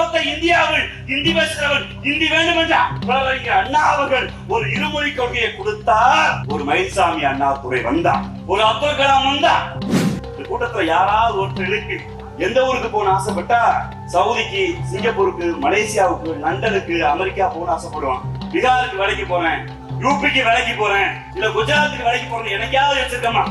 ஒட்டுமொத்த இந்தியாவில் இந்தி பேசுகிறவன் இந்தி வேண்டும் என்றார் அண்ணா அவர்கள் ஒரு இருமொழி கொள்கையை கொடுத்தார். ஒரு மயில்சாமி அண்ணா துறை வந்தார் ஒரு அப்துல் கலாம் வந்தார் இந்த கூட்டத்துல யாராவது ஒருத்தருக்கு எந்த ஊருக்கு போகணும் ஆசைப்பட்டா? சவுதிக்கு சிங்கப்பூருக்கு மலேசியாவுக்கு லண்டனுக்கு அமெரிக்கா போகணும் ஆசைப்படுவான். பீகாருக்கு வேலைக்கு போறேன் யூபிக்கு வேலைக்கு போறேன் இல்ல குஜராத்துக்கு வேலைக்கு போறேன் எனக்காவது வச்சிருக்கமா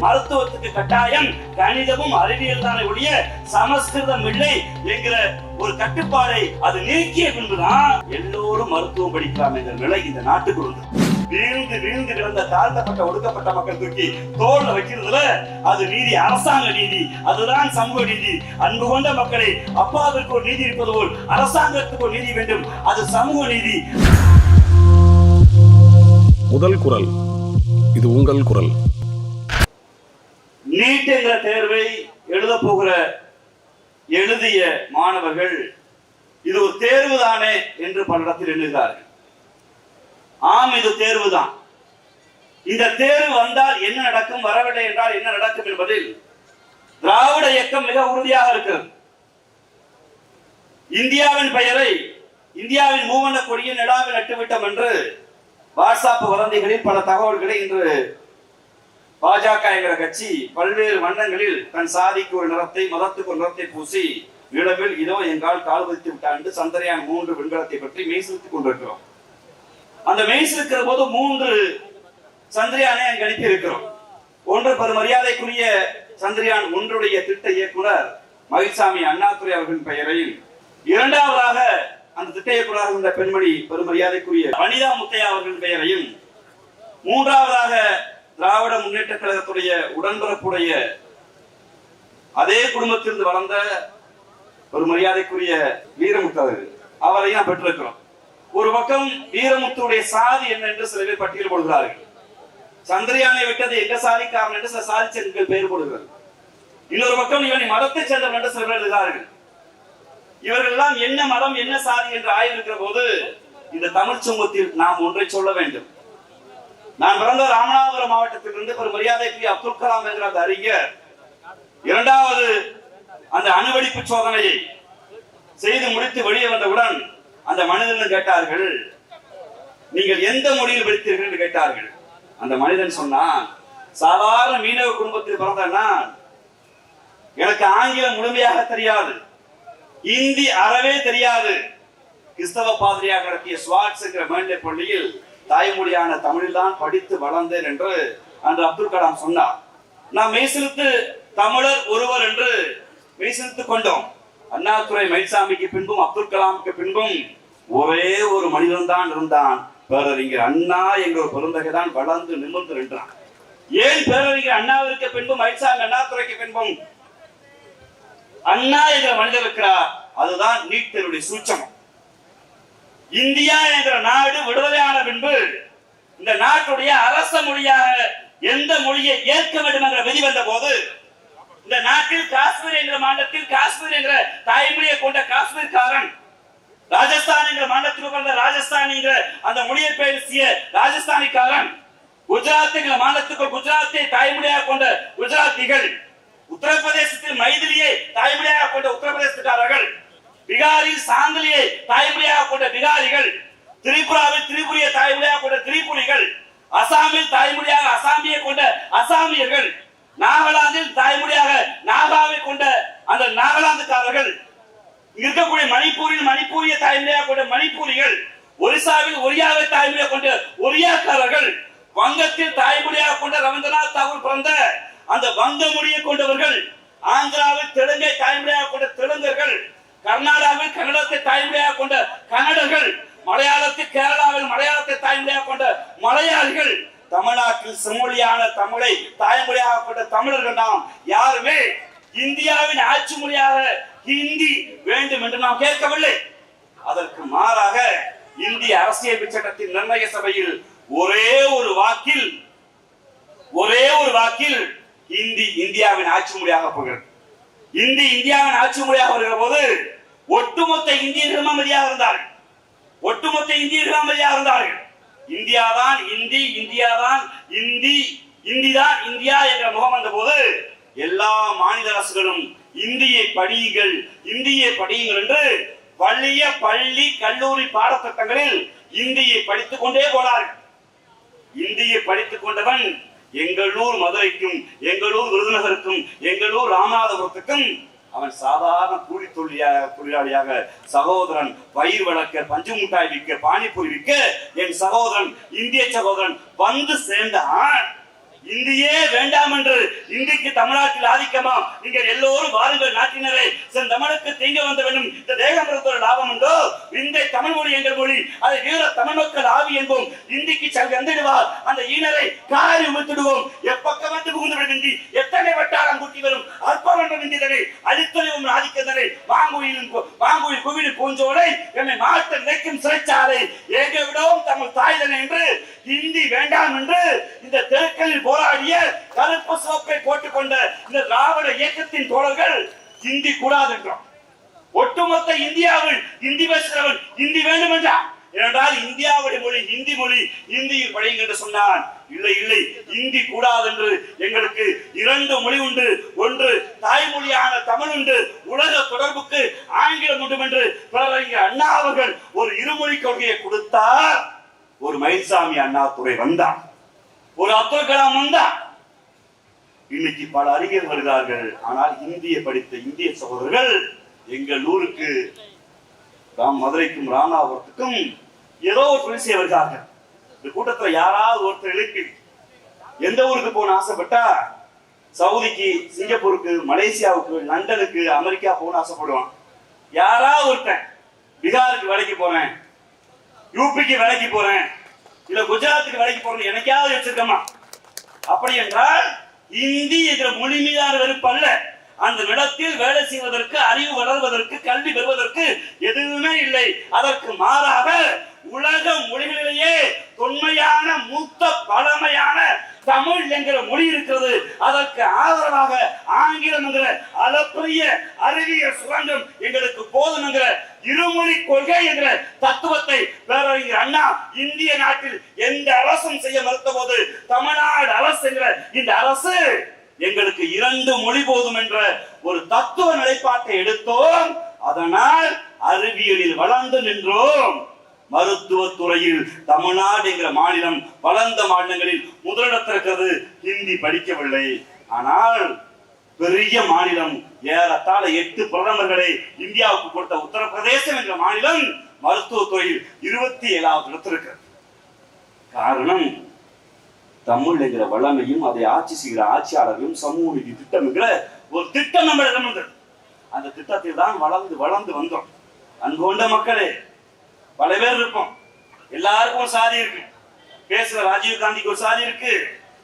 மருத்துவத்துக்கு கட்டாயம் கணிதமும் அறிவியல் தானே ஒழிய சமஸ்கிருதம் இல்லை என்கிற ஒரு கட்டுப்பாடை அது நீக்கிய பின்புதான் எல்லோரும் மருத்துவம் படிக்கலாம் என்ற நிலை இந்த நாட்டுக்கு வந்தது. வீழ்ந்து வீழ்ந்து கிடந்த தாழ்த்தப்பட்ட ஒடுக்கப்பட்ட மக்கள் தூக்கி தோல்ல வைக்கிறதுல அது நீதி அரசாங்க நீதி. அதுதான் சமூக நீதி. அன்பு கொண்ட மக்களை அப்பாவிற்கு ஒரு நீதி இருப்பது போல் அரசாங்கத்துக்கு ஒரு நீதி வேண்டும். அது சமூக நீதி. முதல் குரல். இது உங்கள் குரல். நீட் என்ற தேர்வை எழுத போகிற எழுதிய மாணவர்கள் இது ஒரு தேர்வு தானே என்று பலரிடத்தில் எண்ணுகிறார்கள். ஆம் இது தேர்வு தான் இந்த தேர்வு வந்தால் என்ன நடக்கும் வரவில்லை என்றால் என்ன நடக்கும் என்பதில் திராவிட இயக்கம் மிக உறுதியாக இருக்கிறது. இந்தியாவின் பெயரை இந்தியாவின் மூவண்ண கொடியை நிலாவில் நட்டுவிட்டோம் என்று வாட்ஸ்அப் வதந்திகளில் பல தகவல்களை இன்று பாஜக என்கிற கட்சி பல்வேறு வண்ணங்களில் தன் சாதிக்கு ஒரு நிறத்தை மதத்துக்கு ஒரு நிறத்தை பூசி நிலவில் இதோ எங்கால் கால் பதித்து விட்டாண்டு சந்திரயான் மூன்று விண்கலத்தை பற்றி மெய்சிலித்துக் கொண்டிருக்கிறோம். அந்த மெய்சிலிருக்கிற போது மூன்று சந்திரயானை அங்கு அனுப்பி இருக்கிறோம் ஒன்று பெரும் மரியாதைக்குரிய சந்திரயான் ஒன்றுடைய திட்ட இயக்குனர் மகிழ்சாமி அண்ணாதுரை அவர்களின் பெயரையும் இரண்டாவதாக அந்த திட்ட இயக்குநராக இருந்த பெண்மணி பெருமரியாதைக்குரிய வனிதா முத்தையா அவர்களின் பெயரையும் மூன்றாவதாக திராவிட முன்னேற்ற கழகத்துடைய உடன்பிறப்புடைய அதே குடும்பத்திலிருந்து வளர்ந்த ஒரு மரியாதைக்குரிய வீரமுத்து அவர்கள். அவரையும் நாம் பெற்றிருக்கிறோம். ஒரு பக்கம் வீரமுத்துடைய சாதி என்ன என்று சில பேர் பட்டியல் போடுகிறார்கள். சந்திரயானை விட்டது எங்க சாதிக்காரன் என்று சில சாதி சென்கள் பெயர் போடுகிறார்கள். இன்னொரு பக்கம் இவனை மதத்தை சேர்ந்தவன் என்று சில பேர் எழுதுகிறார்கள். இவர்கள் எல்லாம் என்ன மதம் என்ன சாதி என்று ஆய்விருக்கிற போது இந்த தமிழ் சமூகத்தில் நாம் ஒன்றை சொல்ல வேண்டும். நான் பிறந்த ராமநாதபுரம் மாவட்டத்திலிருந்து ஒரு மரியாதைக்குரிய அப்துல் கலாம் என்கிற அந்த அறிஞர் இரண்டாவது அந்த அணுவெடிப்பு சோதனையை செய்து முடித்து வெளியே வந்தவுடன் அந்த மனிதன் கேட்டார்கள் நீங்கள் எந்த மொழியில் படித்தீர்கள்? என்று கேட்டார்கள். அந்த மனிதன் சொன்னான் சாதாரண மீனவ குடும்பத்தில் பிறந்தன்னா எனக்கு ஆங்கிலம் முழுமையாக தெரியாது. இந்தி அறவே தெரியாது. கிறிஸ்தவ பாதிரியாக நடத்திய ஸ்வாட்ஸ் என்கிற மேல்நிலை பள்ளியில் தாய்மொழியான தமிழ்தான் படித்து வளர்ந்தேன் என்று அன்று அப்துல் கலாம் சொன்னார். நாம் மெய்சிலுத்து தமிழர் ஒருவர் என்று மெய்சிலுத்துக் கொண்டோம். அண்ணாதுரை மயில்சாமிக்கு பின்பும் அப்துல் கலாமுக்கு பின்பும் ஒரே ஒரு மனிதன் தான் இருந்தான். பேரறிஞர் அண்ணா என்ற ஒரு பெருந்தகை தான் வளர்ந்து நிமிர்ந்து நின்றான். ஏன் பேரறிஞர் அண்ணாவிற்கு பின்பும் மயில்சாமி அண்ணாதுரைக்கு பின்பும் அண்ணா என்ற மனிதர் இருக்கிறார்? அதுதான் நீட் தேர்வுடைய இந்தியா என்ற நாடு விடுதலையான பின்பு இந்த நாட்டுடைய அரச மொழியாக எந்த மொழியை ஏற்க வேண்டும் என்ற விதி வந்த போது இந்த நாட்டில் காஷ்மீர் என்ற மாநிலத்தில் காஷ்மீர் என்ற தாய்மொழியை கொண்ட காஷ்மீர்காரன் ராஜஸ்தான் என்ற மாநிலத்தில் பிறந்த ராஜஸ்தான் என்ற அந்த மொழியை பேசிய ராஜஸ்தானிக்காரன் குஜராத் என்ற மாநிலத்துக்கு குஜராத்தை தாய்மொழியாக கொண்ட குஜராத்திகள் உத்தரப்பிரதேசத்தில் மைதிலியை தாய்மொழியாக கொண்ட உத்தரப்பிரதேசக்காரர்கள் பிகாரி சாந்தலியை தாய்மொழியாக கொண்ட பிகாரிகள் திரிபுராவில் திரிபுரிய தாய்மொழியாக கொண்ட திரிபுரிகள் அசாமில் தாய்மொழியாக அசாமியை கொண்ட அசாமியர்கள் நாகாலாந்தில் தாய்மொழியாக நாகாவை கொண்ட அந்த நாகாலாந்துக்காரர்கள் இருக்கக்கூடிய மணிப்பூரில் மணிப்பூரிய தாய்மொழியாக கொண்ட மணிப்பூரிகள் ஒரிசாவில் ஒரியாவை தாய்மொழியாக கொண்ட ஒரியாக்காரர்கள் வங்கத்தில் தாய்மொழியாக கொண்ட ரவீந்திரநாத் தாகூர் பிறந்த அந்த வங்க மொழியை கொண்டவர்கள் ஆந்திராவில் தெலுங்கை தாய்மொழியாக கொண்ட தெலுங்கர்கள் கர்நாடகாவில் கன்னடத்தை தாய்மொழியாக கொண்ட கன்னடர்கள் மலையாளத்தில் கேரளாவில் மலையாளத்தை தாய்மொழியாக கொண்ட மலையாளிகள் தமிழ்நாட்டில் செம்மொழியான தமிழை தாய்மொழியாக கொண்ட தமிழர்கள் நாம் யாருமே இந்தியாவின் ஆட்சி மொழியாக ஹிந்தி வேண்டும் என்று நாம் கேட்கவில்லை. அதற்கு மாறாக இந்திய அரசியல் சட்டத்தின் நிர்ணய சபையில் ஒரே ஒரு வாக்கில் ஒரே ஒரு வாக்கில் இந்தி இந்தியாவின் ஆட்சி மொழியாக போகிறது இந்தி இந்தியாவின் ஆட்சி மொழியாக வருகிற போது ஒட்டுமொத்த இந்தியர்களும் அமைதியாக இருந்தார்கள். ஒட்டுமொத்த இந்தியர்கள் அமைதியாக இருந்தார்கள். இந்தியா தான் இந்தி இந்தியா தான் இந்தி இந்தி தான் இந்தியா என்ற முகம் வந்த போது எல்லா மாநில அரசுகளும் இந்தியை படியுங்கள் இந்தியை படியுங்கள் என்று பள்ளிய பள்ளி கல்லூரி பாடத்திட்டங்களில் இந்தியை படித்துக் கொண்டே போனார்கள். இந்தியை படித்துக் கொண்டவன் எங்களூர் மதுரைக்கும் எங்களூர் விருதுநகருக்கும் எங்களூர் ராமநாதபுரத்துக்கும் அவன் சாதாரண கூலி தொழிலாக தொழிலாளியாக சகோதரன் பயிர் வளர்க்க பஞ்சு முட்டாய் விற்க பானிபூரி விற்க என் சகோதரன் இந்திய சகோதரன் வந்து சேர்ந்தான் இந்தியே வேண்டாம் என்று இந்திக்கு தமிழ்நாட்டில் ஆதிக்கமா? நீங்கள் எல்லோரும் வாருங்கள் நாட்டினரை. சென் தமிழுக்கு தீங்க வந்த வேண்டும் இந்த தேகமரத்தோட லாபம் உண்டோ? இந்த தமிழ் மொழி எங்கள் மொழி. அதை வீர தமிழ் மக்கள் ஆவி என்போம். இந்திக்கு செல் வந்துடுவார். அந்த ஈனரை காரி உமிழ்த்திடுவோம். எப்பக்கம் வந்து புகுந்து விடும் இந்தி? எத்தனை வட்டாரம் கூட்டி வரும்? அற்பம் என்ற இந்திதனை அழித்தொழிவும் ஆதிக்கந்தனை மாங்குயிலின் கு- மாங்குயில் குவிலின் பூஞ்சோலை என்னை மாற்ற நினைக்கும் சிறைச்சாலை. ஏக விடவும் தமிழ் தாய்தனை என்று ஹிந்தி வேண்டாம் என்று இந்த தெருக்களில் போராடிய கருப்பு சிவப்பை போட்டுக்கொண்ட இந்த திராவிட இயக்கத்தின் தோழர்கள் ஹிந்தி கூடாது என்றோம் ஒட்டுமொத்த இந்தியாவில் இந்தி பேசுகிறவன் இந்தி வேண்டும் என்றான் ஏனென்றால் இந்தியாவுடைய மொழி ஹிந்தி மொழி இந்தியில் படியுங்க என்று சொன்னான். இல்லை இல்லை இந்தி கூடாது என்று எங்களுக்கு இரண்டு மொழி உண்டு. ஒன்று தாய்மொழியான தமிழ் உண்டு. உலக தொடர்புக்கு ஆங்கிலம் உண்டு என்று பேரறிஞர் அண்ணா அவர்கள் ஒரு இருமொழி கொள்கையை கொடுத்தார். ஒரு மயில்சாமி அண்ணாதுரை வந்தார் ஒரு அப்துல் கலாம் வந்தார் இன்னைக்கு பல அறிஞர் வருகிறார்கள். ஆனால் இந்திய படித்த இந்திய சகோதரர்கள் எங்கள் ஊருக்கு ராம் மதுரைக்கும் ராமநாதபுரத்துக்கும் ஏதோ ஒரு தொழில் செய்ய வருகிறார்கள். இந்த கூட்டத்துல யாராவது ஒருத்தர் எழுப்பி எந்த ஊருக்கு போகணும் ஆசைப்பட்டா சவுதிக்கு சிங்கப்பூருக்கு மலேசியாவுக்கு லண்டனுக்கு அமெரிக்கா போகணும்னு ஆசைப்படுவான். யாராவது ஒருத்தன் பீகாருக்கு வேலைக்கு போறேன். யூபிக்கு வேலைக்கு போறேன். இல்ல குஜராத்துக்கு வேலைக்கு போறேன் எனக்காவது வச்சிருக்கமா அப்படி என்றால் இந்தி என்ற மொழி மீதான வெறுப்பு அல்ல. அந்த நிலத்தில் வேலை செய்வதற்கு அறிவு வளர்வதற்கு கல்வி பெறுவதற்கு எதுவுமே இல்லை. அதற்கு மாறாக உலக மொழிகளிலேயே தொன்மையான மூத்த பழமையான தமிழ் என்கிற மொழி இருக்கிறது. அதற்கு ஆதரவாக ஆங்கிலம் என்கிற அளப்பரிய அறிவியல் சுரங்கம் எங்களுக்கு போதும் என்கிற இருமொழி கொள்கை என்ற தத்துவத்தை பேரறிஞர் அண்ணா இந்திய நாட்டில் எந்த அரசும் செய்ய மறுத்த போது தமிழ்நாடு அரசு என்ற இந்த அரசு எங்களுக்கு இரண்டு மொழி போதும் என்ற ஒரு தத்துவ நிலைப்பாட்டை எடுத்தோம். அதனால் அறிவியலில் வளர்ந்து நின்றோம். மருத்துவத் துறையில் தமிழ்நாடு என்கிற மாநிலம் வளர்ந்த மாநிலங்களில் முதலிடத்தில் ஹிந்தி படிக்கவில்லை. ஆனால் பெரிய மாநிலம். ஏறத்தாழ எட்டு பிரதமர்களை இந்தியாவுக்கு கொடுத்த உத்தரப்பிரதேசம் என்ற மாநிலம் மருத்துவத்துறையில் இருபத்தி ஏழாவது இடத்தில் காரணம் தமிழ் என்கிற வல்லமையும் அதை ஆட்சி செய்கிற ஆட்சியாளர்களும் சமூக நீதி திட்டம் என்கிற ஒரு திட்டம் நம்மளிடம் வந்தது அந்த திட்டத்தில் தான் வளர்ந்து வளர்ந்து வந்தோம். அன்போண்ட கொண்ட மக்களே பல பேர் இருக்கும் எல்லாருக்கும் ஒரு சாதி இருக்கு. பேசுற ராஜீவ் காந்திக்கு ஒரு சாதி இருக்கு.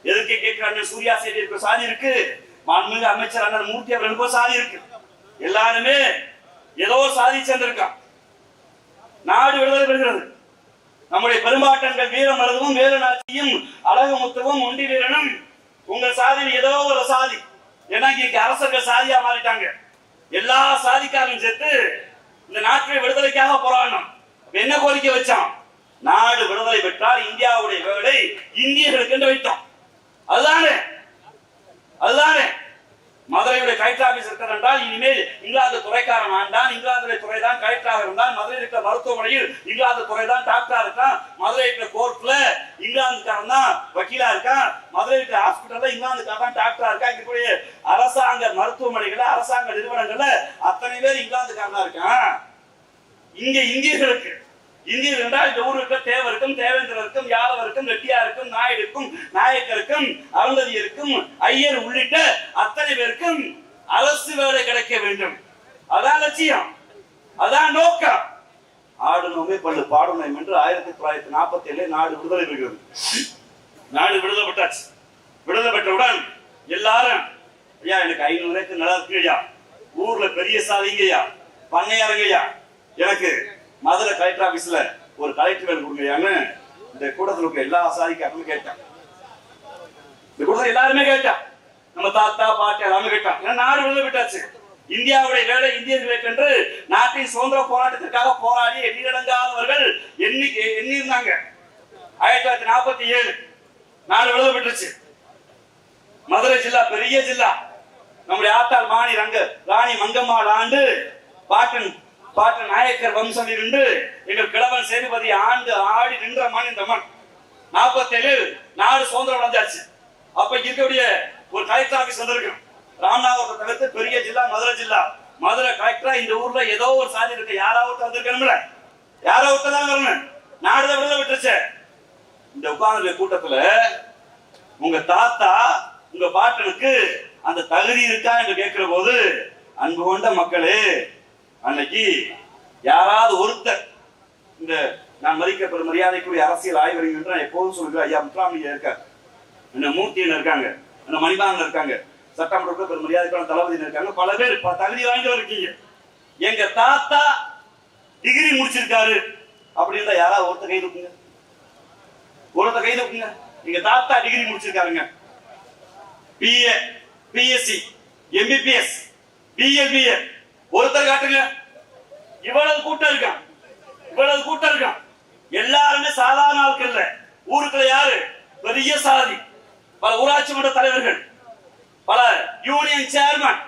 எதிர்க்க கேட்கிற சூர்யா சேட்டிக்கு ஒரு சாதி இருக்கு. மாண்புமிகு அமைச்சர் அண்ணன் மூர்த்தி அவர்களுக்கு சாதி இருக்கு. எல்லாருமே ஏதோ சாதி சேர்ந்திருக்கான். நாடு விடுதலை பெறுகிறது. நம்முடைய பெரும்பாட்டங்கள் வீரமருதும் வேலுநாச்சியும் அழகுமுத்துவும் ஒண்டி வீரனும் உங்க சாதி ஏதோ ஒரு சாதி. ஏன்னா இங்க அரசர்கள் சாதியா மாறிட்டாங்க. எல்லா சாதிக்காரும் சேர்த்து இந்த நாட்டை விடுதலைக்காக போராடணும் என்ன கோரிக்கை வச்சான் நாடு விடுதலை பெற்றால் இந்தியாவுடைய வேலை இந்தியர்களுக்கு என்று வைத்தோம். அதுதானே? அதுதானே. மதுரையுடைய கலெக்டர் ஆபீஸ் இருக்கிறது என்றால் இனிமேல் இங்கிலாந்து துறைக்காரன் ஆண்டான் இங்கிலாந்து துறை தான் கலெக்டராக இருந்தால் மதுரையில் இருக்கிற மருத்துவமனையில் இங்கிலாந்து துறை தான் டாக்டரா இருக்கான். மதுரை இருக்கிற கோர்ட்ல இங்கிலாந்துக்காரன் தான் வக்கீலா இருக்கான். மதுரை இருக்கிற ஹாஸ்பிட்டல்ல இங்கிலாந்துக்காரன் தான் டாக்டரா இருக்கா இருக்கக்கூடிய அரசாங்க மருத்துவமனைகள்ல அரசாங்க நிறுவனங்கள்ல அத்தனை பேர் இங்கிலாந்துக்காரன் தான் இருக்கான். இங்க இந்தியர்களுக்கு இந்தியர் என்றால் ஜவுருக்கும் தேவருக்கும் தேவேந்திரருக்கும் யாதவருக்கும் ரெட்டியாருக்கும் நாயுடுக்கும் நாயக்கருக்கும் அருந்ததியருக்கும் ஐயர் உள்ளிட்ட அத்தனை பேருக்கும் அரசு வேலை கிடைக்க வேண்டும். அதான் லட்சியம். அதான் நோக்கம். ஆடணுமே பள்ளு பாடணும் என்று ஆயிரத்தி தொள்ளாயிரத்தி நாற்பத்தி ஏழு நாடு விடுதலை பெறுகிறது. நாடு விடுதலை பெற்றாச்சு. விடுதலை பெற்றவுடன் எல்லாரும் ஐயா எனக்கு ஐநூறு ஏக்கர் நிலம் இருக்கு ஐயா ஊர்ல பெரிய சாதிங்கய்யா? ஐயா எனக்கு மதுரை கலெக்டர் ஆபீஸ்ல ஒரு கலெக்டர் வேலை கொடுங்கய்யான்னு இந்த கூட்டத்தில் இருக்க எல்லா சாதிக்காரங்களும் கேட்டான் இந்த கூட்டத்தில் எல்லாருமே கேட்டான் நம்ம தாத்தா பாட்டி எல்லாமே கேட்டான் ஏன்னா நாடு விடுதலை விட்டாச்சு. இந்தியாவுடைய வேலை இந்தியர்களுக்கு என்று நாட்டின் சுதந்திர போராட்டத்திற்காக போராடி எண்ணிடங்காதவர்கள் எண்ணி எண்ணி இருந்தாங்க ஆயிரத்தி தொள்ளாயிரத்தி நாற்பத்தி ஏழு நாடு விழுத விட்டுருச்சு. மதுரை ஜில்லா பெரிய ஜில்லா. நம்முடைய ஆத்தாள் மாணி ரங்க ராணி மங்கம்மாள் ஆண்டு பாட்டன் பாட்டு நாயக்கர் வம்சம் இருந்து எங்கள் கிழவன் சேதுபதி ஆண்டு ஆடி நின்ற மண் இந்த மண். நாற்பத்தேழு நாடு சுதந்திரம் அடைஞ்சாச்சு. அப்ப இருக்கக்கூடிய ஒரு கலெக்டர் ஆபீஸ் வந்திருக்கும் ராமநாதபுரத்தை தவிர்த்து பெரிய ஜில்லா மதுரை ஜில்லா. மதுரை கலெக்டரா இந்த ஊர்ல ஏதோ ஒரு சாதி இருக்கு. யாராவது வந்திருக்கணும்ல? யாராவது தான் வரணும்? நாடுதான் விடுதலை விட்டுருச்சு. இந்த உட்கார்ந்து கூட்டத்துல உங்க தாத்தா உங்க பாட்டனுக்கு அந்த தகுதி இருக்கா என்று கேட்கிற போது அன்பு கொண்ட மக்களே அன்னைக்கு யாராவது ஒருத்தர் இந்த நான் மதிக்கப்படும் மரியாதைக்குரிய அரசியல் ஆய்வறிஞர் நான் எப்போதும் சொல்லுகிறேன் ஐயா முத்துராமலிங்க இருக்கார். என்ன மூர்த்தியன் இருக்காங்க. என்ன மணிமாறன் இருக்காங்க. சட்டமன்ற பெரும் மரியாதைக்கான தளபதி இருக்காங்க. பல பேர் தகுதி வாய்ந்தவர் இருக்கீங்க. எங்க தாத்தா டிகிரி முடிச்சிருக்காரு. அப்படின்னு யாராவது ஒருத்த கை தூக்குங்க ஒருத்த கை தூக்குங்க எங்க தாத்தா degree முடிச்சிருக்காருங்க. BA BSc MBBS BL BA ஒருத்தர் காட்டுங்க. இவ்வளவு கூட்டம் இருக்கான் இவ்வளவு கூட்டம் இருக்கான் எல்லாருமே சாதாரண ஆட்கள் இல்ல. ஊருக்குள்ள யாரு? பெரிய சாதி. பல ஊராட்சி மன்ற தலைவர்கள். பல யூனியன் சேர்மன்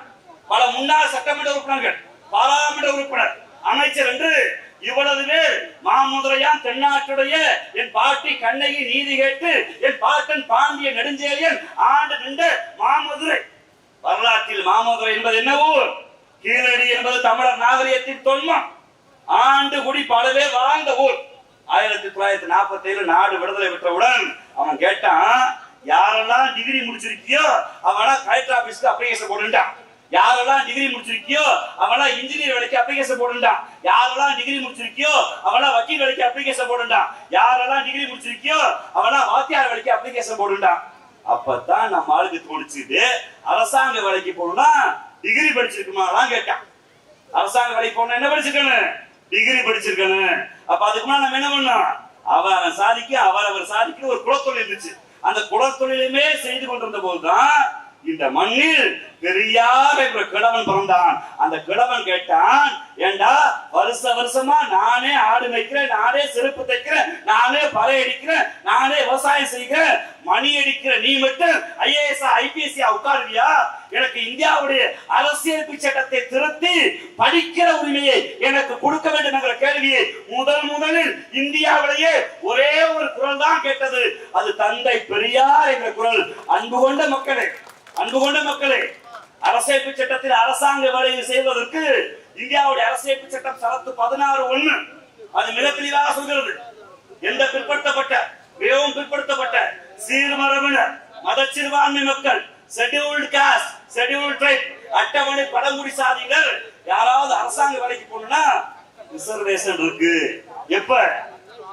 பல முன்னாள் சட்டமன்ற உறுப்பினர்கள். பாராளுமன்ற உறுப்பினர். அமைச்சர் என்று இவ்வளவு பேர் மாமுதுரையான் தென்னாட்டுடைய என் பாட்டி கண்ணகி நீதி கேட்டு என் பாட்டன் பாண்டிய நெடுஞ்செழியன் ஆண்டு நின்ற மாமதுரை. வரலாற்றில் மாமதுரை என்பது என்ன ஊர்? கீழடி என்பது தமிழர் நாகரிகத்தின் தொன்மம். ஆண்டு குடி பல பேர் வாழ்ந்த ஊர். ஆயிரத்தி தொள்ளாயிரத்தி நாற்பத்தி ஏழு நாடு விடுதலை பெற்றவுடன் அவன் கேட்டான் யாரெல்லாம் டிகிரி முடிச்சிருக்கியோ அவனா கலெக்டர் ஆபீஸ்க்கு அப்ளிகேஷன் போடுண்டான் யாரெல்லாம் டிகிரி முடிச்சிருக்கியோ அவனா இன்ஜினியர் வேலைக்கு அப்ளிகேஷன் போடுண்டான் யாரெல்லாம் டிகிரி முடிச்சிருக்கியோ அவனா வக்கீல் வேலைக்கு அப்ளிகேஷன் போடுண்டான் யாரெல்லாம் டிகிரி முடிச்சிருக்கியோ அவனா வாத்தியார் வேலைக்கு அப்ளிகேஷன் போடுண்டான் அப்பதான் நம்ம ஆளுக்கு தோணுச்சுது அரசாங்க வேலைக்கு போகணும்னா டிகிரி படிச்சிருக்குமா? அதான் கேட்டான். அரசாங்க வேலைக்கு போனா என்ன படிச்சிருக்கணும்? டிகிரி படிச்சிருக்கணும். அப்ப அதுக்கு முன்னாடி நம்ம என்ன பண்ணோம் அவன் சாதிக்கு அவரவர் சாதிக்கு ஒரு குலத்தொழில் இருந்துச்சு. அந்த குலத்தொழிலுமே செய்து கொண்டிருந்த போதுதான் இந்த மண்ணில் பெரியார் என்ற கிழவன் பிறந்தான். அந்த கிழவன் கேட்டான் ஏண்டா வருஷ வருஷமா நானே ஆடு மேய்க்கிறேன் நானே செருப்பு தைக்கிறேன் நானே பறை அடிக்கிறேன் நானே விவசாயம் செய்கிறேன் மணி அடிக்கிற நீ மட்டும் ஐஏஎஸ் ஐபிஎஸ் உட்காருவியா? எனக்கு இந்தியாவுடைய அரசியலமைப்பு சட்டத்தை திருத்தி படிக்கிற உரிமையை எனக்கு கொடுக்க வேண்டும் என்ற கேள்வியை முதல் முதலில் இந்தியாவிலேயே ஒரே ஒரு குரல் தான் கேட்டது. அது தந்தை பெரியார் என்ற குரல். அன்பு கொண்ட மக்களே அன்பு கொண்ட மக்களே அரசியலமைப்பு சட்டத்தில் அரசாங்க வேலையை செய்வதற்கு இந்தியாவுடைய அரசியலமைப்பு சட்டம் சரத்து பதினாறு ஒண்ணு. அது மிக தெளிவாக சொல்கிறது. எந்த பிற்படுத்தப்பட்ட மிகவும் பிற்படுத்தப்பட்ட சீர்மரபினர் மதச்சிறுபான்மை மக்கள் ஷெட்யூல்டு காஸ்ட் ஷெட்யூல்டு ட்ரைப் அட்டவணை பழங்குடி சாதிகள் யாராவது அரசாங்க வேலைக்கு போகணும்னா ரிசர்வேஷன் இருக்கு. எப்ப?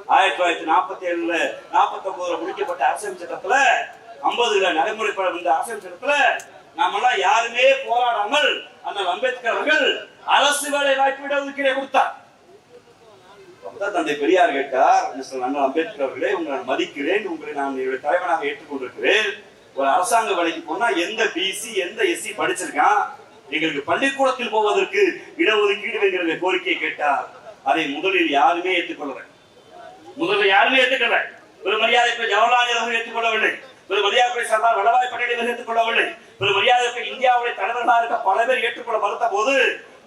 ஆயிரத்தி தொள்ளாயிரத்தி நாற்பத்தி ஏழுல நாற்பத்தி ஒன்பதுல முடிக்கப்பட்ட அரசியல் சட்டத்துல ஐம்பதுல நடைமுறைப்பட வந்த அரசியல் சட்டத்துல நாமெல்லாம் யாருமே போராடாமல் அண்ணல் அம்பேத்கர் அவர்கள் அரசு வேலை வாய்ப்பு இடஒதுக்கீடை கொடுத்தார். தந்தை பெரியார் கேட்டார் மிஸ்டர் அண்ணல் அம்பேத்கர் அவர்களே உங்களை நான் மதிக்கிறேன் உங்களை நான் என்னுடைய தலைவனாக ஏற்றுக்கொண்டிருக்கிறேன். ஒரு அரசாங்க வேலைக்கு போனா எந்த பிசி எந்த எஸ்சி படிச்சிருக்கான்? எங்களுக்கு பள்ளிக்கூடத்தில் போவதற்கு இடஒதுக்கீடு என்கிற கோரிக்கையை கேட்டார். அதை முதலில் யாருமே ஏற்றுக்கொள்ளல. முதலில் யாருமே ஏற்றுக்கல ஒரு மரியாதைக்கு ஜவஹர்லால் நேரு அவர்கள் ஏற்றுக்கொள்ளவில்லை. ஒரு மரியாதைக்கு சர்தார் வல்லபாய் பட்டேல் இவர்கள் ஏற்றுக்கொள்ளவில்லை. ஒரு மரியாதைக்கு இந்தியாவுடைய தலைவர்களாக இருக்க பல பேர் ஏற்றுக்கொள்ள மறுத்த போது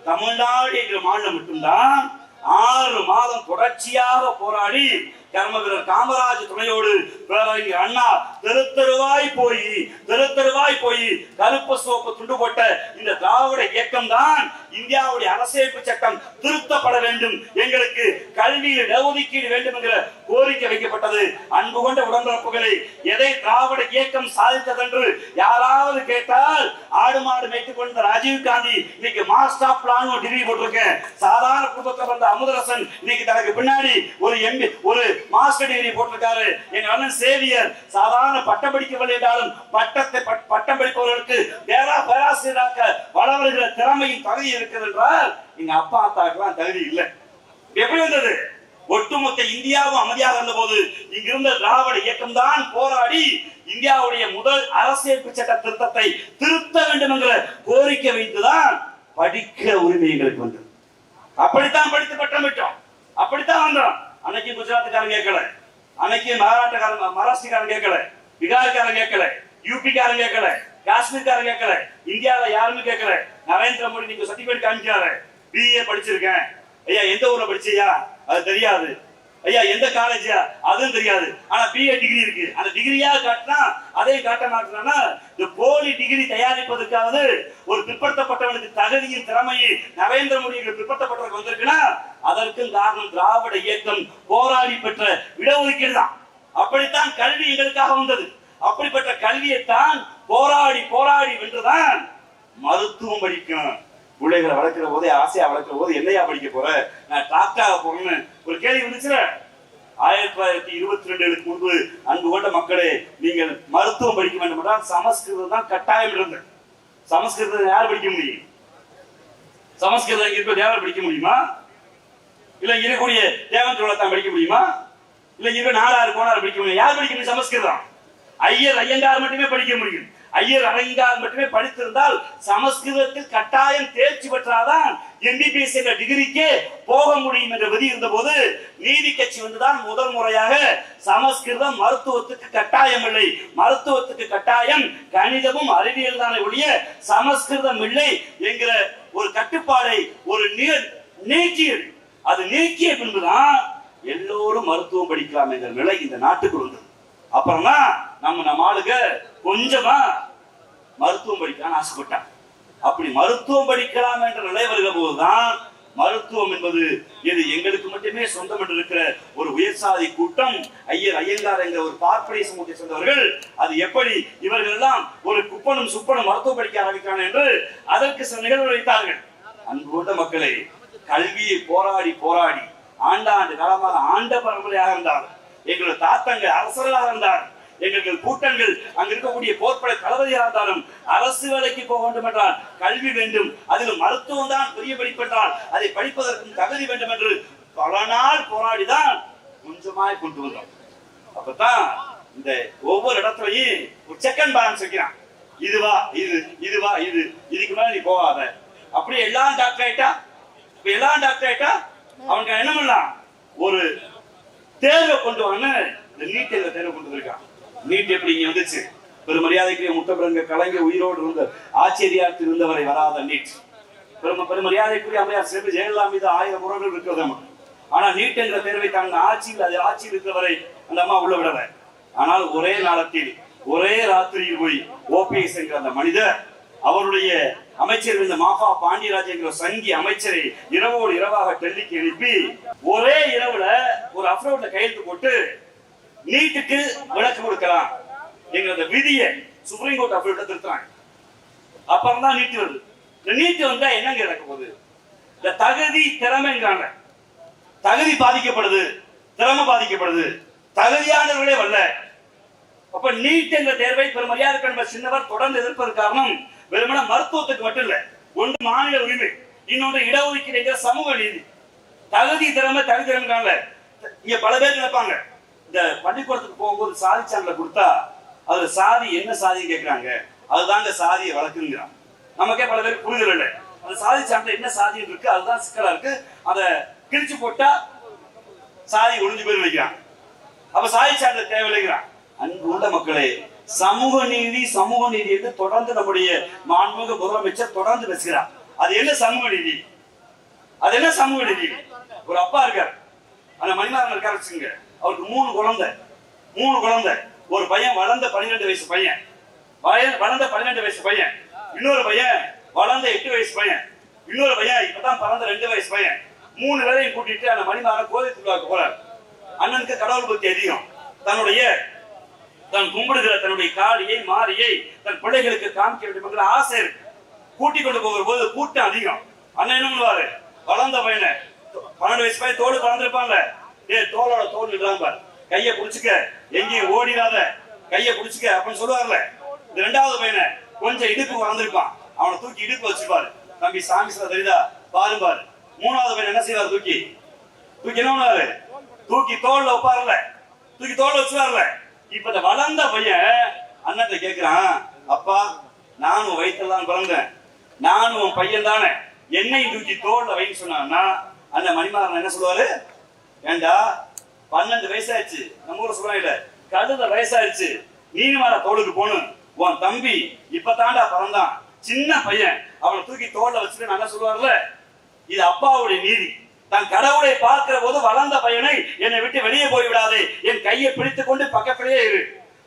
தமிழ்நாடு என்கிற மாநிலம் மட்டும்தான் ஆறு மாதம் தொடர்ச்சியாக போராடி கர்மவீரர் காமராஜ் துணையோடு பேரறிஞர் அண்ணா தெருத்தருவாய் போய் தெருத்தருவாய் போய் கருப்பு சோப்பு துண்டு போட்ட இந்த திராவிட இயக்கம் தான் இந்தியாவுடைய அரசியலமைப்பு சட்டம் திருத்தப்பட வேண்டும் எங்களுக்கு கல்வியில் இடஒதுக்கீடு வேண்டும் என்கிற கோரிக்கை வைக்கப்பட்டது. அன்பு கொண்ட உடன்பிறப்புகளை எதை திராவிட இயக்கம் சாதித்ததென்று யாராவது கேட்டால் ஆடு மாடு மேய்த்துக் கொண்ட ராஜீவ் காந்தி இன்னைக்கு மாஸ்டர் பிளான் ஒரு டிகிரி போட்டிருக்கேன். சாதாரண குடும்பத்தை வந்த அமுதரசன் இன்னைக்கு தனக்கு பின்னாடி ஒரு எம்பி ஒரு மாஸ்டர் டிகிரி போட்டிருக்காரு. எங்க அண்ணன் சேவியர் சாதாரண பட்டம் படிக்கவில்லை என்றாலும் பட்டத்தை பட்டம் படிப்பவர்களுக்கு பேரா பேராசிரியராக வளர்கிற திறமையும் தகுதி இருக்குது என்றால் எங்க அப்பா அத்தாக்கெல்லாம் தகுதி இல்லை. எப்படி வந்தது ஒட்டுமொத்த இந்தியாவும் அமைதியாக இருந்த போது இங்கிருந்த திராவிட இயக்கம் தான் போராடி இந்தியாவுடைய முதல் அரசியல் சட்ட திருத்தத்தை திருத்த வேண்டும் என்கிற கோரிக்கை வைத்துதான் படிக்கிற உரிமை எங்களுக்கு வந்தது. அப்படித்தான் படித்து பட்டமிட்டோம் அப்படித்தான் வந்தோம். அன்னைக்கு குஜராத்துக்காரன் கேட்கல. அன்னைக்கு மகாராஷ்டிரக்காரன் மகாராஷ்டிரக்காரன் கேட்கல. பீகார்காரன் கேட்கல. யூபிக்காரன் கேட்கல. காஷ்மீர்காரன் கேட்கல. இந்தியாவில யாருமே கேட்கல. நரேந்திர மோடி நீங்க சர்டிபிகேட் காமிக்கிறாரு. பிஏ படிச்சிருக்கேன். ஐயா எந்த ஊர்ல படிச்சியா அது தெரியாது. ஐயா எந்த காலேஜா அதுவும் தெரியாது. ஆனா பிஏ டிகிரி இருக்கு. அந்த டிகிரியா காட்டினா அதை காட்ட மாட்டேன்னா இந்த போலி டிகிரி தயாரிப்பதற்காவது ஒரு பிற்படுத்தப்பட்டவனுக்கு தகுதியின் திறமையை நரேந்திர மோடி என்ற பிற்படுத்தப்பட்டவருக்கு வந்திருக்குன்னா அதற்கும் காரணம் திராவிட இயக்கம் போராடி பெற்ற இடஒதுக்கீடு தான். அப்படித்தான் கல்வி எங்களுக்காக வந்தது. அப்படிப்பட்ட கல்வியைத்தான் போராடி போராடி வென்றுதான் மருத்துவம் படிக்கும். பிள்ளைகளை வளர்க்கிற போதே ஆசையா வளர்க்கிற போது என்னையா படிக்க போற? நான் டாக்டராக போறேன்னு ஒரு கேள்வி வந்துச்சுல? ஆயிரத்தி தொள்ளாயிரத்தி இருபத்தி ரெண்டுக்கு முன்பு அன்பு கொண்ட மக்களே நீங்கள் மருத்துவம் படிக்க வேண்டும் என்றால் சமஸ்கிருதம் தான் கட்டாயம் இருந்தது. சமஸ்கிருதம் யார் படிக்க முடியும்? சமஸ்கிருதம் இங்க இருக்க தேவர் படிக்க முடியுமா? இல்ல இருக்கக்கூடிய தேவன் தான் படிக்க முடியுமா? இல்ல இருக்க நாலாறு கோணாறு படிக்க முடியும்? யார் படிக்க முடியும் சமஸ்கிருதம்? ஐயர் ஐயங்கார் மட்டுமே படிக்க முடியும். ஐயர் அரங்கிகார் மட்டுமே படித்திருந்தால் சமஸ்கிருதத்தில் கட்டாயம் தேர்ச்சி பெற்றாதான் எம்பிபிஎஸ் என்ற டிகிரிக்கே போக முடியும் என்ற விதி இருந்தபோது நீதி கட்சி வந்துதான் முதல் முறையாக சமஸ்கிருதம் மருத்துவத்துக்கு கட்டாயம் இல்லை. மருத்துவத்துக்கு கட்டாயம் கணிதமும் அறிவியல் தானே ஒழிய சமஸ்கிருதம் இல்லை என்கிற ஒரு கட்டுப்பாடை ஒரு நீ- நீக்கியது அது நீக்கிய பின்புதான் எல்லோரும் மருத்துவம் படிக்கலாம் என்ற நிலை இந்த நாட்டுக்கு வந்தது. அப்புறமா நம்ம நம்ம ஆளுக கொஞ்சமா மருத்துவம் படிக்கலாம்னு ஆசைப்பட்டான் அப்படி மருத்துவம் படிக்கலாம் என்ற நிலை வருகிற போதுதான் மருத்துவம் என்பது இது எங்களுக்கு மட்டுமே சொந்தம் என்று இருக்கிற ஒரு உயர்சாதி கூட்டம் ஐயர் ஐயங்கார் என்ற ஒரு பார்ப்பனை சமூகத்தை சேர்ந்தவர்கள் அது எப்படி இவர்கள் எல்லாம் ஒரு குப்பனும் சுப்பனும் மருத்துவம் படிக்க ஆரம்பிக்கிறான் என்று அதற்கு சில நிகழ்வு வைத்தார்கள். அன்புள்ள மக்களை கல்வியை போராடி போராடி ஆண்டாண்டு காலமாக ஆண்ட பரம்பரையாக இருந்தார்கள் எங்களுடைய தாத்தங்க அரசர்களாக இருந்தார். எங்கள் கூட்டங்கள் அங்க இருக்கக்கூடிய போர்ப்படை தளபதியாக இருந்தாலும் அரசு வேலைக்கு போக வேண்டும் என்றால் கல்வி வேண்டும். அதில் மருத்துவம் தான் பெரிய படிப்பென்றால் அதை படிப்பதற்கும் தகுதி வேண்டும் என்று பல நாள் போராடிதான் கொஞ்சமாய் கொண்டு வந்தோம். அப்பதான் இந்த ஒவ்வொரு இடத்துலயும் ஒரு செகண்ட் பேலன்ஸ் வைக்கிறான். இதுவா இது இதுவா இது இதுக்கு மேல நீ போகாத. அப்படியே எல்லாம் டாக்டர் ஆயிட்டா? இப்ப எல்லாம் டாக்டர் ஆயிட்டா? அவனுக்கு என்ன பண்ணலாம்? ஒரு தேர்வை கொண்டு வாங்க இந்த நீட் தேர்வை தேர்வு கொண்டு வந்திருக்கான். நீட் எப்படி இங்க வந்துச்சு? பெருமரியாதைக்குரிய முட்டபிரங்க கலைஞர் உயிரோடு இருந்த ஆச்சரியார்த்தில் இருந்தவரை வராத நீட் பெரும பெருமரியாதைக்குரிய அம்மையார் சிறப்பு ஜெயலலிதா மீது ஆயிரம் முறைகள் இருக்கிறது அம்மா. ஆனா நீட் என்ற தேர்வை தாங்க ஆட்சியில் அது ஆட்சியில் இருக்கிறவரை அந்த அம்மா உள்ள விடல. ஆனால் ஒரே நாளத்தில் ஒரே ராத்திரியில் போய் ஓபிஎஸ் என்கிற அந்த மனிதர் அவருடைய அமைச்சர் இருந்த மாஃபா பாண்டியராஜ் என்கிற சங்கி அமைச்சரை இரவோடு இரவாக டெல்லிக்கு அனுப்பி ஒரே இரவுல ஒரு அப்ரோட்ல கையெழுத்து போட்டு நீட்டுக்கு விளக்கு கொடுக்கலாம் என்கிற அந்த விதியை சுப்ரீம் கோர்ட் அப்ரோட்ல திருத்துறாங்க. அப்புறம் தான் நீட்டு வருது. இந்த நீட்டு வந்தா என்னங்க நடக்க போகுது? இந்த தகுதி திறமைங்கிறாங்க. தகுதி பாதிக்கப்படுது. திறமை பாதிக்கப்படுது. தகுதியானவர்களே வரல. அப்ப நீட் என்ற தேர்வை பெருமரியாதை சின்னவர் தொடர்ந்து எதிர்ப்பதற்கு காரணம் வெறுமன மருத்துவத்துக்கு மட்டும் இல்ல ஒன்று மாநில உரிமை இன்னொன்று இடஒதுக்கீடு சமூக நீதி. தகுதி திறமை தகுதி திறமைக்கான இங்க பல பேர் நினைப்பாங்க இந்த பள்ளிக்கூடத்துக்கு போகும்போது சாதி சான்றிதழ் கொடுத்தா அதுல சாதி என்ன சாதின்னு அதுதான் அதுதாங்க சாதியை வளர்க்குங்கிறான் நமக்கே பல பேர் புரிதல் இல்லை. அந்த சாதி சான்றிதழ் என்ன சாதி இருக்கு அதுதான் சிக்கலா இருக்கு. அதை கிழிச்சு போட்டா சாதி ஒழிஞ்சு போய் நினைக்கிறான் அப்ப சாதி சான்றிதழ் தேவையில்லைங்கிறான் அன்பு உள்ள மக்களே சமூக நீதி சமூக நீதி என்று தொடர்ந்து நம்முடைய மாண்புமிகு முதலமைச்சர் தொடர்ந்து பேசுகிறார். அது என்ன சமூக நீதி? அது என்ன சமூக நீதி? ஒரு அப்பா இருக்கார். அந்த மணிமாறன் இருக்கார் வச்சுங்க அவருக்கு மூணு குழந்தை. மூணு குழந்தை. ஒரு பையன் வளர்ந்த பன்னிரெண்டு வயசு பையன். பையன் வளர்ந்த பன்னிரெண்டு வயசு பையன். இன்னொரு பையன் வளர்ந்த எட்டு வயசு பையன். இன்னொரு பையன் இப்பதான் பிறந்த ரெண்டு வயசு பையன். மூணு பேரையும் கூட்டிட்டு அந்த மணிமாறன் கோவில் திருவிழாவுக்கு போறார். அண்ணனுக்கு கடவுள் பக்தி அதிகம். தன்னுடைய தன் கும்பிடுகிற தன்னுடைய காளியை மாறியை தன் பிள்ளைகளுக்கு காமிக்க வேண்டும் என்கிற ஆசை இருக்கு. கூட்டி கொண்டு போகிற போது கூட்டம் அதிகம். அண்ணன் என்ன பண்ணுவாரு? வளர்ந்த பையனை பன்னெண்டு வயசு பையன் தோடு வளர்ந்துருப்பான்ல. ஏ தோளோட தோல் இல்லாம பாரு. கைய புடிச்சுக்க எங்கேயும் ஓடிடாத. கைய புடிச்சுக்க அப்படின்னு சொல்லுவார்ல. இந்த ரெண்டாவது பையனை கொஞ்சம் இடுப்பு வளர்ந்துருப்பான். அவனை தூக்கி இடுப்பு வச்சிருப்பாரு. தம்பி சாமி சார் தெரியுதா? பாரு பாரு. மூணாவது பையன் என்ன செய்வார் தூக்கி? தூக்கி என்ன பண்ணுவாரு? தூக்கி தோல்ல உட்காரல தூக்கி தோல்ல வச்சுவார்ல இப்ப இந்த வளர்ந்த பையன் அண்ணன் கேக்குறான் அப்பா நானும் வயிற்றுல தான் பிறந்தேன். நானும் உன் பையன் தானே. என்னையும் தூக்கி தோல்ல வைன்னு சொன்னான்னா அந்த மணிமாறன் என்ன சொல்லுவாரு? ஏண்டா பன்னெண்டு வயசாயிருச்சு நம்ம ஊர் சொல்றாங்க இல்ல கழுத வயசாயிருச்சு நீ தோளுக்கு போகணும் உன் தம்பி இப்பதாண்டா பிறந்தான். சின்ன பையன். அவனை தூக்கி தோல்ல வச்சுட்டு என்ன சொல்லுவார்ல இது அப்பாவுடைய நீதி. தன் கடவுளை பார்க்கிற போது வளர்ந்த பையனை என்னை விட்டு வெளியே போய்விடாதே. என் கையை பிடித்துக் கொண்டு பக்கத்திலேயே இரு.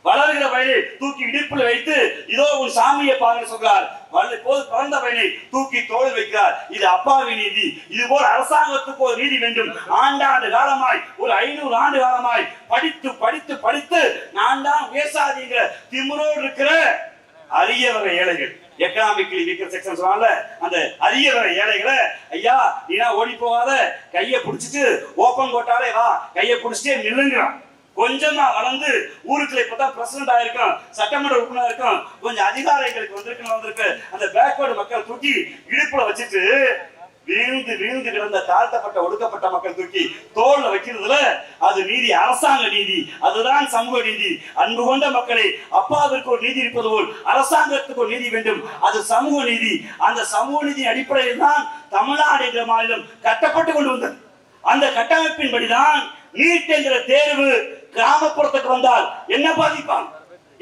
வளர்கிற பையனை தூக்கி இடுப்பில் வைத்து இதோ உன் சாமியை பாருங்க சொல்றார் வளர்ந்த போது பிறந்த பையனை தூக்கி தோல் வைக்கிறார். இது அப்பாவி நீதி. இது போல் அரசாங்கத்துக்கு ஒரு நீதி வேண்டும். ஆண்டாண்டு காலமாய் ஒரு ஐநூறு ஆண்டு காலமாய் படித்து படித்து படித்து நான் தான் உயர்சாதிங்கிற திமுறோடு இருக்கிற அரியவகை ஏழைகள். எக்கனாமிக்கலி வீக்கர் செக்ஷன் சொன்னால அந்த அரிய ஏழைகளை ஐயா நீனா ஓடி போகாத. கையை பிடிச்சிட்டு ஓப்பன் கோட்டாலே வா. கையை பிடிச்சிட்டே நில்லுங்கிறான். கொஞ்சமா வளர்ந்து ஊருக்குள்ள இப்பதான் பிரசிடண்ட் ஆயிருக்கும் சட்டமன்ற உறுப்பினர் இருக்கும் கொஞ்சம் அதிகாரிகளுக்கு வந்திருக்கு வந்திருக்கு. அந்த பேக்வர்டு மக்கள் தூக்கி இடுப்புல வச்சுட்டு வீழ்ந்து வீழ்ந்து கிடந்த தாழ்த்தப்பட்ட ஒடுக்கப்பட்ட மக்கள் தூக்கி தோல்ல வைக்கிறதுல அது நீதி அரசாங்க நீதி. அதுதான் சமூக நீதி. அன்பு கொண்ட மக்களை அப்பாவிற்கு ஒரு நீதி இருப்பது போல் அரசாங்கத்துக்கு ஒரு நீதி வேண்டும். அது சமூக நீதி. அந்த சமூக நீதி அடிப்படையில் தான் தமிழ்நாடு என்ற மாநிலம் கட்டப்பட்டு கொண்டு வந்தது. அந்த கட்டமைப்பின்படிதான் நீட் என்கிற தேர்வு கிராமப்புறத்துக்கு வந்தால் என்ன பாதிப்பான்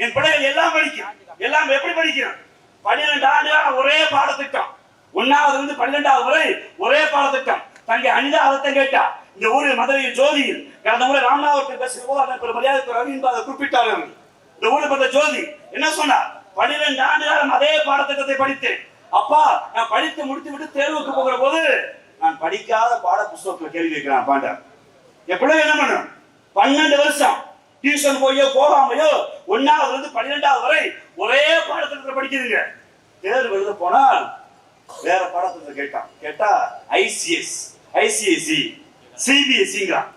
என் பிள்ளைகள் எல்லாம் படிக்கும் எல்லாம் எப்படி படிக்கிறான்? பன்னிரெண்டு ஆண்டு ஒரே பாடத்திட்டம். ஒன்னாவது இருந்து பன்னிரெண்டாவது வரை ஒரே பாடத்திட்டம். தங்கை அனிதா அதைத்தான் கேட்டா. இந்த ஊரில் மதுரை ஜோதியில் கடந்த முறை ராமநாதபுரத்தில் பேசுகிற போது அதற்கு ஒரு மரியாதை ரவீந்திர அதை குறிப்பிட்டார்கள் இந்த ஊரில் பார்த்த ஜோதி என்ன சொன்னார்? பன்னிரெண்டு ஆண்டு காலம் அதே பாடத்திட்டத்தை படித்தேன். அப்பா நான் படித்து முடித்து விட்டு தேர்வுக்கு போகிற போது நான் படிக்காத பாட புஸ்தகத்தில் கேள்வி கேட்கிறான் பாண்டா. எப்படியும் என்ன பண்ணும்? பன்னெண்டு வருஷம் டியூஷன் போயோ போகாமையோ ஒன்னாவது இருந்து பன்னிரெண்டாவது வரை ஒரே பாடத்திட்டத்தில் படிக்குதுங்க. தேர்வு எழுத போனால் வேற பாடத்துல கேட்டான் கேட்டா. ஐசிஎஸ் ஐசிஎஸ்சி சிபிஎஸ்சிங்கிறான்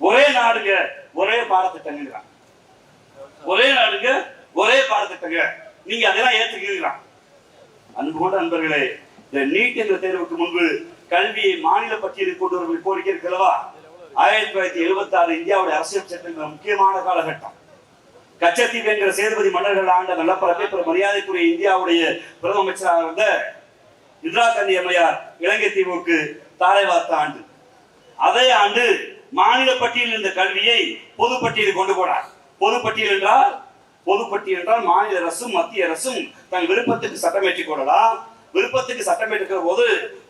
ஒரே நாடுங்க ஒரே பாடத்திட்டங்கிறான் ஒரே நாடுங்க ஒரே பாடத்திட்டங்க. நீங்க அதெல்லாம் ஏத்துக்கிறீங்களா அன்பு கொண்ட நண்பர்களே இந்த நீட் என்ற தேர்வுக்கு முன்பு கல்வியை மாநில பட்டியலில் கொண்டு வரும் கோரிக்கை இருக்கிறவா ஆயிரத்தி தொள்ளாயிரத்தி எழுபத்தி ஆறு இந்தியாவுடைய அரசியல் சட்டங்கள் முக்கியமான காலகட்டம். கச்சத்தீவு என்கிற சேதுபதி மன்னர்கள் ஆண்ட நல்லப்பரப்பை பிற மரியாதைக்குரிய இந்தியாவுடைய பிரதம அமைச்சராக இருந்த இந்திரா காந்தி அம்மையார் இலங்கை தீவுக்கு தாரை வார்த்த ஆண்டு. அதே ஆண்டு மாநில பட்டியலில் இருந்த கல்வியை பொது பட்டியலில் கொண்டு போனார். பொது பட்டியல் என்றால் பொது பட்டியல் என்றால் மாநில அரசும் மத்திய அரசும் தன் விருப்பத்துக்கு சட்டமேற்றிக் கொள்ளலாம். விருப்பத்துக்கு சட்டம் எடுக்கிற போது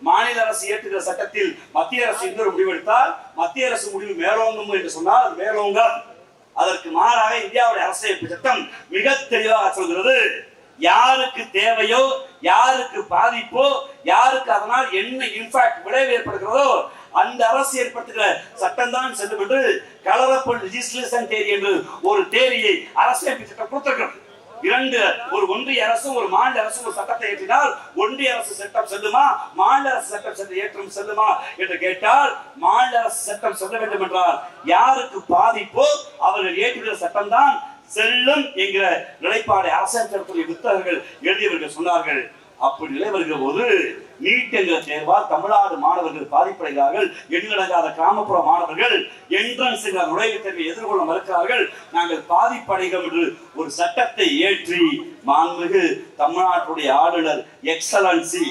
மாநில அரசு இயற்றுகிற சட்டத்தில் மத்திய அரசு இன்னொரு முடிவெடுத்தால் மத்திய அரசு முடிவு மேலோங்கும் என்று சொன்னால் அது அதற்கு மாறாக இந்தியாவுடைய அரசியல் சட்டம் மிக தெளிவாக சொல்கிறது யாருக்கு தேவையோ யாருக்கு பாதிப்போ யாருக்கு அதனால் என்ன இன்ஃபேக்ட் விளைவு ஏற்படுகிறதோ அந்த அரசு ஏற்படுத்துகிற சட்டம் தான் செல்லும் என்று கலரப்பல் லெஜிஸ்லேஷன் தேதி என்று ஒரு தேதியை அரசியல் சட்டம் கொடுத்திருக்கிறது. இரண்டு ஒரு ஒன்றிய அரசும் ஒரு மாநில அரசும் ஒரு சட்டத்தை ஏற்றினால் ஒன்றிய அரசு சட்டம் செல்லுமா மாநில அரசு சட்டம் சென்று ஏற்றம் செல்லுமா என்று கேட்டால் மாநில அரசு சட்டம் செல்ல வேண்டும் என்றால் யாருக்கு பாதிப்போ அவர்கள் ஏற்றுகிற சட்டம் தான் செல்லும் என்கிற நிலைப்பாடை அரசாங்கத்திற்குரிய புத்தகங்கள் எழுதியவர்கள் சொன்னார்கள். அப்படி நிலை வருகிற போது நீட் என்கிற தேர்வால் தமிழ்நாடு மாணவர்கள் பாதிப்படைகிறார்கள். எண்ணிலடங்காத கிராமப்புற மாணவர்கள் என்ட்ரன்ஸ் என்கிற நுழைவுத் தேர்வை எதிர்கொள்ள மறுக்கிறார்கள். நாங்கள் பாதிப்படைகிறோம் என்று ஒரு சட்டத்தை ஏற்றி மாண்புமிகு தமிழ்நாட்டுடைய ஆளுநர் எக்ஸலன்சி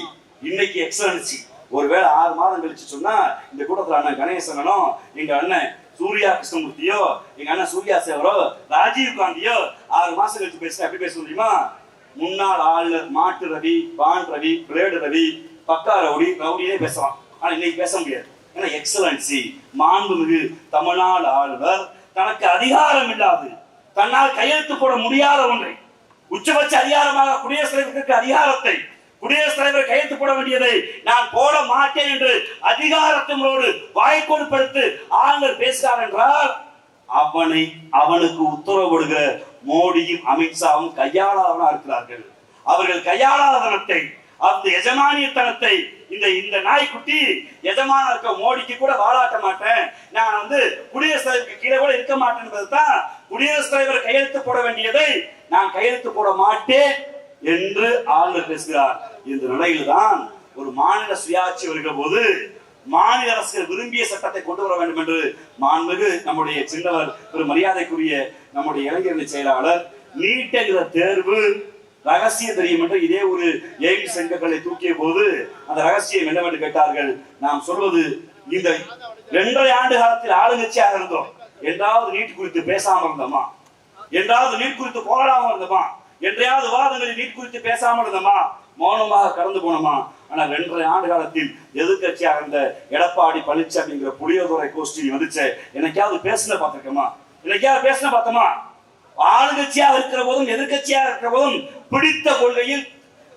இன்னைக்கு எக்ஸலன்சி. ஒருவேளை ஆறு மாதம் கழிச்சு சொன்னா இந்த கூட்டத்தில் அண்ணன் கணேசனும் எங்க அண்ணன் சூர்யா கிருஷ்ணமூர்த்தியோ எங்க அண்ணன் சூர்யா சேவரோ ராஜீவ் காந்தியோ ஆறு மாசம் கழிச்சு பேச எப்படி பேச முடியுமா முன்னாள் ஆளுநர் மாட்டு ரவி பான் ரவி பிளேடு ரவி பக்கா ரவுடி ரவுடியே பேசலாம் ஆனா இன்னைக்கு பேச முடியாது. ஏன்னா எக்ஸலன்சி மாண்புமிகு தமிழ்நாடு ஆளுநர் தனக்கு அதிகாரம் இல்லாது தன்னால் கையெழுத்து போட முடியாத ஒன்றை உச்சபட்ச அதிகாரமாக குடியரசுத் தலைவருக்கு அதிகாரத்தை குடியரசுத் தலைவர் கையெழுத்து போட வேண்டியதை நான் போட மாட்டேன் என்று அதிகாரத்தினோடு வாய்க்கொடுப்படுத்து ஆளுநர் பேசுகிறார் என்றால் அவனை அவனுக்கு உத்தரவிடுகிற மோடியும் அமித்ஷாவும் கையாளாதவனா இருக்கிறார்கள். அவர்கள் கையாளாதனத்தை அந்த எஜமானியத்தனத்தை இந்த இந்த நாய்க்குட்டி எஜமான இருக்க மோடிக்கு கூட வாழாட்ட மாட்டேன். நான் வந்து குடியரசுத் தலைவருக்கு கீழே கூட இருக்க மாட்டேன் என்பதுதான் குடியரசுத் தலைவர் கையெழுத்து போட வேண்டியதை நான் கையெழுத்து போட மாட்டேன். என்று ஆளுநர் பேசுகிறார். இந்த நிலையில்தான் ஒரு மாநில சுயாட்சி வருகிற போது மாநில அரசுகள் விரும்பிய சட்டத்தை கொண்டு வர வேண்டும் என்று மாண்புமிகு நம்முடைய சின்னவர் ஒரு மரியாதைக்குரிய நம்முடைய இளைஞரணி செயலாளர் நீட் என்கிற தேர்வு ரகசியம் தெரியும் என்று இதே ஒரு எய்ம்ஸ் செங்கங்களை தூக்கிய போது அந்த ரகசியம் என்னவென்று கேட்டார்கள்? நாம் சொல்வது இந்த இரண்டரை ஆண்டு காலத்தில் ஆளுங்கட்சியாக இருந்தோம். என்றாவது நீட் குறித்து பேசாம இருந்தோமா? என்றாவது நீட் குறித்து போராடாமல் இருந்தோமா? என்றையாவது வாதங்களில் நீட் குறித்து பேசாமல் இருந்தோமா? மௌனமாக கடந்து போனோமா? ஆனால் ரெண்டரை ஆண்டு காலத்தில் எதிர்கட்சியாக இருந்த எடப்பாடி பழனிசாமிங்கிற புளியோதுரை கோஷ்டி வந்துச்சு. என்னைக்காவது பேசுன பார்த்துருக்கோமா என்னைக்காவது பேசுன பார்த்தோமா? ஆளுங்கட்சியாக இருக்கிற போதும் எதிர்க்கட்சியாக இருக்கிற போதும் பிடித்த கொள்கையில்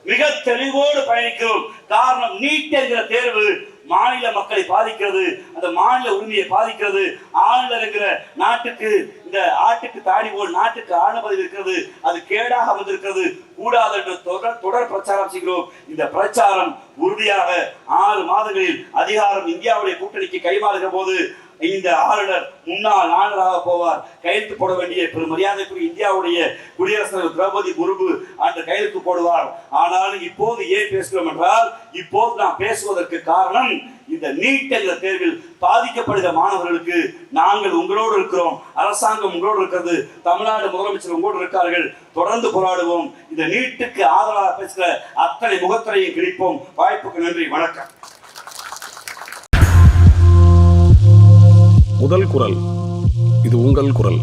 மிக தெளிவோடு பயணிக்கிறோம். காரணம் நீட் என்கிற தேர்வு மாநில மக்களை பாதிக்கிறது அந்த மாநில உரிமையை பாதிக்கிறது. ஆளுநர் இருக்கிற நாட்டுக்கு இந்த ஆட்டுக்கு தாடி போல் நாட்டுக்கு ஆளுநர் இருக்கிறது அது கேடாக வந்திருக்கிறது. கூடாது என்று தொடர் தொடர் பிரச்சாரம் செய்கிறோம். இந்த பிரச்சாரம் உறுதியாக ஆறு மாதங்களில் அதிகாரம் இந்தியாவுடைய கூட்டணிக்கு கைமாறுகிற போது இந்த ஆளுநர் முன்னாள் ஆளுநராக போவார். கையெழுத்து போட வேண்டிய பெரும் மரியாதைக்குரிய இந்தியாவுடைய குடியரசு தலைவர் திரௌபதி முர்மு அன்று கையெழுத்து போடுவார். ஆனாலும் இப்போது ஏன் பேசுகிறோம் என்றால் இப்போது நாம் பேசுவதற்கு காரணம் இந்த நீட் என்ற தேர்வில் பாதிக்கப்படுகிற மாணவர்களுக்கு நாங்கள் உங்களோடு இருக்கிறோம். அரசாங்கம் உங்களோடு இருக்கிறது. தமிழ்நாடு முதலமைச்சர் உங்களோடு இருக்கார்கள். தொடர்ந்து போராடுவோம். இந்த நீட்டுக்கு ஆதரவாக பேசுகிற அத்தனை முகத்திரையும் கிழிப்போம். வாய்ப்புக்கு நன்றி. வணக்கம். முதல் குரல். இது உங்கள் குரல்.